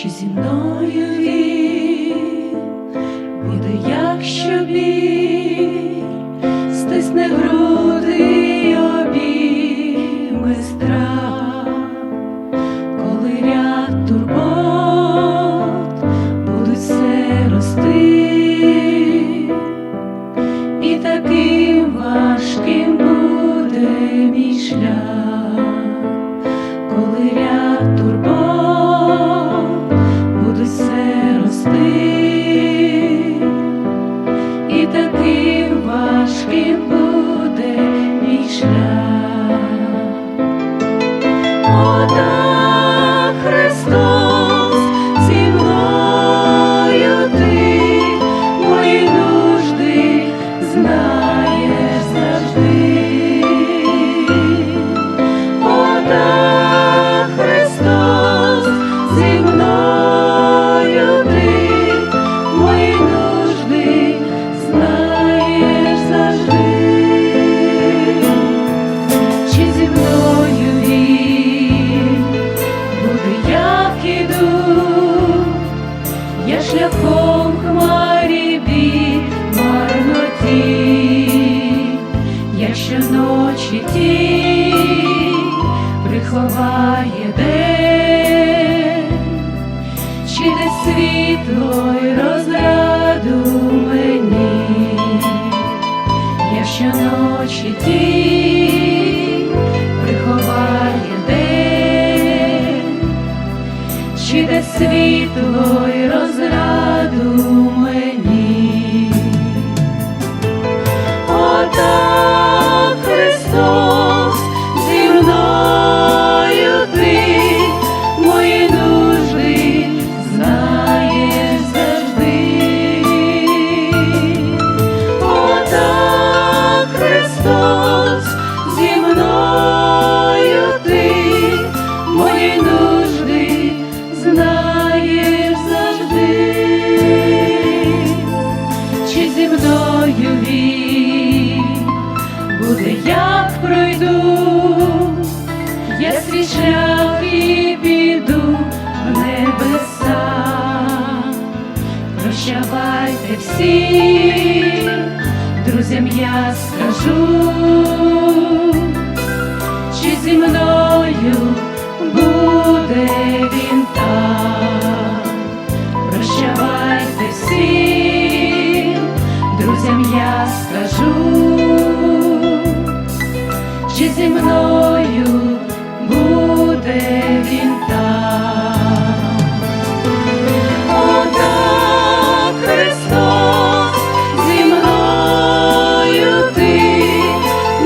She's in love. Приховає день, чи де світло й розраду мені, якщо ночі тінь приховає день, чи де світло й розраду мені. Він буде, як пройду, я свій шлях і піду в небеса. Прощавайте всі, друзям я скажу, чи зі мною буде скажу, чи зі мною буде він там. Отак Христос зі мною ти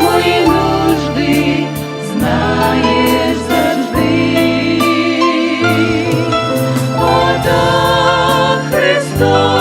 мої нужди знаєш завжди. Отак Христос